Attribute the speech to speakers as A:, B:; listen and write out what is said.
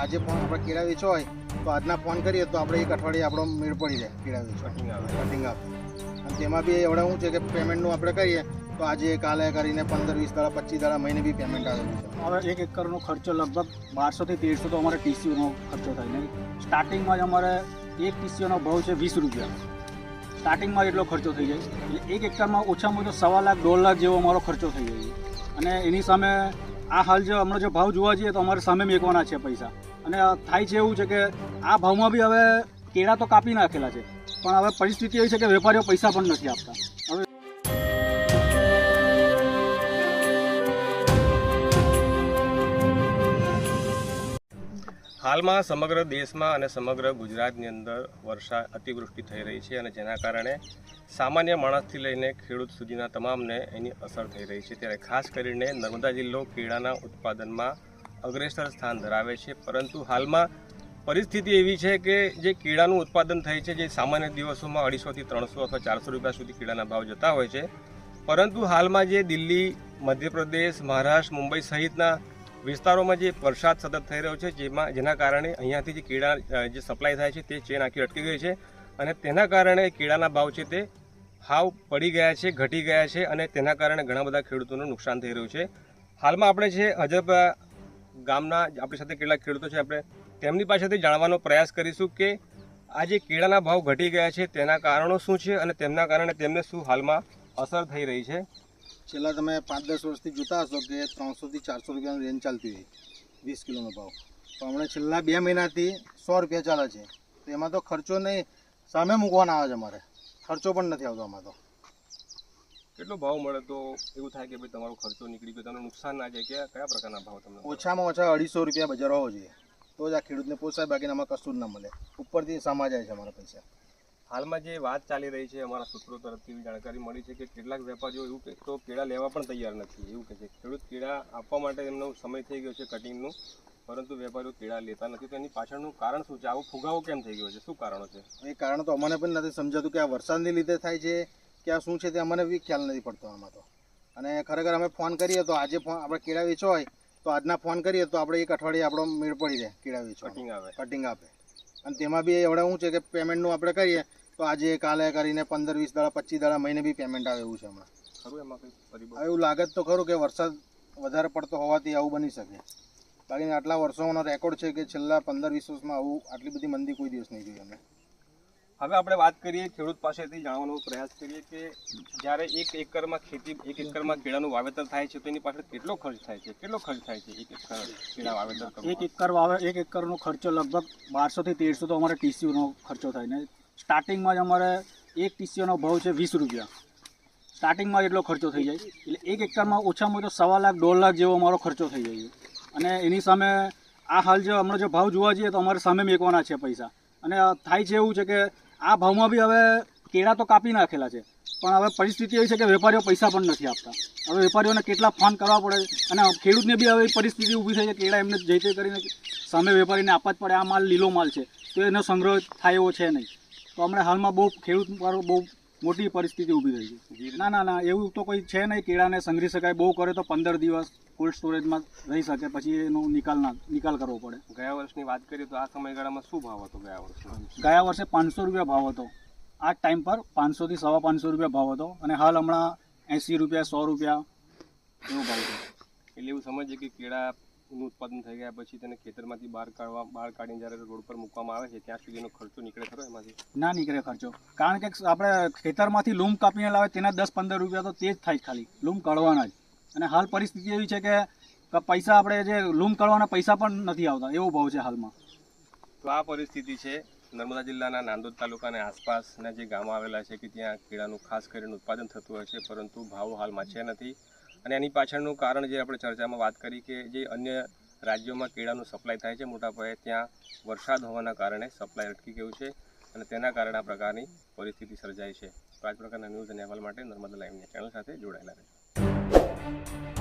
A: આજે ફોન આપણે કેળા વેચો હોય તો આજના ફોન કરીએ તો આપણે એક અઠવાડિયે આપણો મેળ પડી જાય કેળા વેચવા.
B: કટિંગ આવે.
A: કટિંગ આપે અને તેમાં બી એવડે શું છે કે પેમેન્ટનું આપણે કરીએ તો આજે કાલે કરીને પંદર વીસ દાડા પચીસ દાડા મહિને બી પેમેન્ટ આવે છે.
C: હવે એક એકરનો ખર્ચો લગભગ બારસોથી તેરસો તો અમારે ટીસીઓનો ખર્ચો થાય ને. સ્ટાર્ટિંગમાં જ અમારે એક ટીસીઓનો ભાવ છે વીસ રૂપિયા. સ્ટાર્ટિંગમાં એટલો ખર્ચો થઈ જાય. એટલે એક એકરમાં ઓછામાં ઓછો સવા લાખ દોઢ લાખ જેવો અમારો ખર્ચો થઈ જાય અને એની સામે આ હાલ જે હમણાં જે ભાવ જોવા જઈએ તો અમારે સામે મેકવાના છે પૈસા. અને થાય છે એવું છે કે આ ભાવમાં બી હવે કેળા તો કાપી નાખેલા છે. પણ હવે પરિસ્થિતિ એવી છે કે વેપારીઓ પૈસા પણ નથી આપતા. હવે
B: હાલમાં સમગ્ર દેશમાં અને સમગ્ર ગુજરાતની અંદર વર્ષા અતિવૃષ્ટિ થઈ રહી છે અને જેના કારણે સામાન્ય માણસથી લઈને ખેડૂત સુધીના તમામને એની અસર થઈ રહી છે. ત્યારે ખાસ કરીને નર્મદા જિલ્લો કેળાના ઉત્પાદનમાં અગ્રેસર સ્થાન ધરાવે છે. પરંતુ હાલમાં પરિસ્થિતિ એવી છે કે જે કેળાનું ઉત્પાદન થાય છે, જે સામાન્ય દિવસોમાં અઢીસોથી ત્રણસો અથવા ચારસો રૂપિયા સુધી કેળાના ભાવ જતા હોય છે. પરંતુ હાલમાં જે દિલ્હી, મધ્યપ્રદેશ, મહારાષ્ટ્ર, મુંબઈ સહિતના વિસ્તારોમાં જે વરસાદ સતત થઈ રહ્યો છે, જેમાં જેના કારણે અહીંયાથી જે કીડા જે સપ્લાય થાય છે તે ચેન આખી અટકી ગઈ છે અને તેના કારણે કેળાના ભાવ છે તે હાવ પડી ગયા છે, ઘટી ગયા છે અને તેના કારણે ઘણા બધા ખેડૂતોનું નુકસાન થઈ રહ્યું છે. હાલમાં આપણે છે હજબ ગામના આપણી સાથે કેટલાક ખેડૂતો છે, આપણે તેમની પાસેથી જાણવાનો પ્રયાસ કરીશું કે આ જે કેળાના ભાવ ઘટી ગયા છે તેના કારણો શું છે અને તેમના કારણે તેમને શું હાલમાં અસર થઈ રહી છે.
A: છેલ્લા તમે પાંચ દસ વર્ષથી જોતા હશો કે ત્રણસોથી ચારસો રૂપિયાની રેન્જ ચાલતી હોય વીસ કિલોનો ભાવ. તો હમણાં છેલ્લા બે મહિનાથી સો રૂપિયા ચાલે છે. તો એમાં તો ખર્ચો નહીં સામે મૂકવાના આવે છે અમારે. ખર્ચો પણ નથી આવતો આમાં તો.
B: કેટલો ભાવ મળે તો એવું થાય કે ભાઈ તમારો ખર્ચો નીકળી ગયો તમને નુકસાન ના જાય કે કયા પ્રકારના ભાવ તમને
A: ઓછામાં ઓછા અઢીસો રૂપિયા બજાર હોવો જોઈએ. તો જ આ ખેડૂતને પોસાય બાકી આમાં કશું જ ના મળે. ઉપરથી સામા જાય છે અમારા પૈસા.
B: હાલમાં જે વાત ચાલી રહી છે અમારા સૂત્રો તરફથી એવી જાણકારી મળી છે કે કેટલાક વેપારીઓ એવું કે તો કેળા લેવા પણ તૈયાર નથી એવું કહે છે. ખેડૂત કેળા આપવા માટે એમનો સમય થઈ ગયો છે કટિંગનું પરંતુ વેપારીઓ કેળા લેતા નથી. તો એની પાછળનું કારણ શું છે? આવો ફુગાવો કેમ થઈ ગયો છે? શું કારણો છે?
A: એ કારણ તો અમને પણ નથી સમજાતું કે આ વરસાદની લીધે થાય છે કે આ શું છે તે અમને બી ખ્યાલ નથી પડતો આમાં તો. અને ખરેખર અમે ફોન કરીએ તો આજે ફોન આપણે કેળા વેચવા હોય તો આજના ફોન કરીએ તો આપણે એક અઠવાડિયે આપણો મેળ પડી જાય કેળા વેચવા
B: કટિંગ આવે.
A: કટિંગ આપે. અને તેમાં બી એવડે શું છે કે પેમેન્ટનું આપણે કરીએ તો આજે કાલે કરીને પંદર વીસ દાડા પચીસ દાડા મહિને બી પેમેન્ટ આવે એવું છે હમણાં.
B: ખરું એમાં કંઈ
A: એવું લાગે તો ખરું કે વરસાદ વધારે પડતો હોવાથી આવું બની શકે. બાકી આટલા વર્ષોનો રેકોર્ડ છે કે છેલ્લા પંદર વીસ વર્ષમાં આવું આટલી બધી મંદી કોઈ દિવસ નહીં જોઈ અમે
B: હવે આપણે વાત કરીએ ખેડૂત પાસેથી જાણવાનો પ્રયાસ કરીએ કે જ્યારે એક એકરમાં ખેતી, એક એકરમાં કેળાનું વાવેતર થાય છે, તો એની પાછળ કેટલો ખર્ચ થાય છે? કેટલો ખર્ચ થાય છે એક એકર કેળા વાવેતર
C: એક એકર વાવે, એક એકરનો ખર્ચો લગભગ બારસોથી તેરસો તો અમારે ટીસીઓનો ખર્ચો થાય ને. સ્ટાર્ટિંગમાં જ અમારે એક ટીસીઓનો ભાવ છે વીસ રૂપિયા. સ્ટાર્ટિંગમાં એટલો ખર્ચો થઈ જાય. એટલે એક એકરમાં ઓછામાં ઓછો સવા લાખ, દોઢ લાખ જેવો અમારો ખર્ચો થઈ જાય. અને એની સામે આ હાલ જો હમણાં જો ભાવ જોવા જઈએ તો અમારે સામે મેકવાના છે પૈસા. અને થાય છે એવું છે કે આ ભાવમાં બી હવે કેળા તો કાપી નાખેલા છે. પણ હવે પરિસ્થિતિ એવી છે કે વેપારીઓ પૈસા પણ નથી આપતા. હવે વેપારીઓને કેટલા ફોન કરવા પડે અને ખેડૂતને બી હવે પરિસ્થિતિ ઊભી થઈ છે કેળા એમને જઈ તે કરીને સામે વેપારીને આપવા જ પડે. આ માલ લીલો માલ છે. તો એનો સંગ્રહ થાય એવો છે નહીં. તો હમણાં હાલમાં બહુ ખેડૂત બહુ મોટી પરિસ્થિતિ ઊભી થઈ છે. ના ના ના એવું તો કોઈ છે નહીં. કેળાને સંગ્રહી શકાય બહુ કરે તો પંદર દિવસ કોલ્ડ સ્ટોરેજમાં રહી શકે. પછી એનો નિકાલ ના નિકાલ કરવો પડે.
B: ગયા વર્ષની વાત કરીએ તો આ સમયગાળામાં શું ભાવ હતો ગયા વર્ષે
C: ગયા વર્ષે પાંચસો રૂપિયા ભાવ હતો. આ ટાઈમ પર પાંચસોથી સવા પાંચસો રૂપિયા ભાવ હતો. અને હાલ હમણાં એંસી રૂપિયા સો રૂપિયા એવો ભાવ છે.
B: એટલે એવું સમજીએ કે કેળાનું ઉત્પાદન થઈ ગયા પછી તેને ખેતરમાંથી બહાર કાઢવા બહાર કાઢીને જ્યારે રોડ પર મૂકવામાં આવે છે ત્યાં સુધીનો ખર્ચો નીકળે ખરો એમાંથી?
C: ના નીકળે ખર્ચો. કારણ કે આપણે ખેતરમાંથી લૂમ કાપીને લાવે તેના દસ પંદર રૂપિયા તો તે જ થાય ખાલી. લૂમ કાઢવાના જ. અને હાલ પરિસ્થિતિ એવી છે કે કે પૈસા આપણે જે લૂમ કાઢવાના પૈસા પણ નથી આવતા. એવો ભાવ છે હાલમાં.
B: તો આ પરિસ્થિતિ છે નર્મદા જિલ્લાના નાંદોદ તાલુકાના આસપાસના જે ગામો આવેલા છે કે ત્યાં કેળાનું ખાસ કરીને ઉત્પાદન થતું હોય છે પરંતુ ભાવ હાલમાં છે નથી. અને એની પાછળનું કારણ જે આપણે ચર્ચામાં વાત કરી કે જે અન્ય રાજ્યોમાં કેળાનું સપ્લાય થાય છે, મોટા પાયે ત્યાં વરસાદ હોવાના કારણે સપ્લાય અટકી ગયું છે અને તેના કારણે આ પ્રકારની પરિસ્થિતિ સર્જાય છે. તો આ પ્રકારના ન્યૂઝ અને અહેવાલ માટે નર્મદા લાઈવની ચેનલ સાથે જોડાયેલા રહે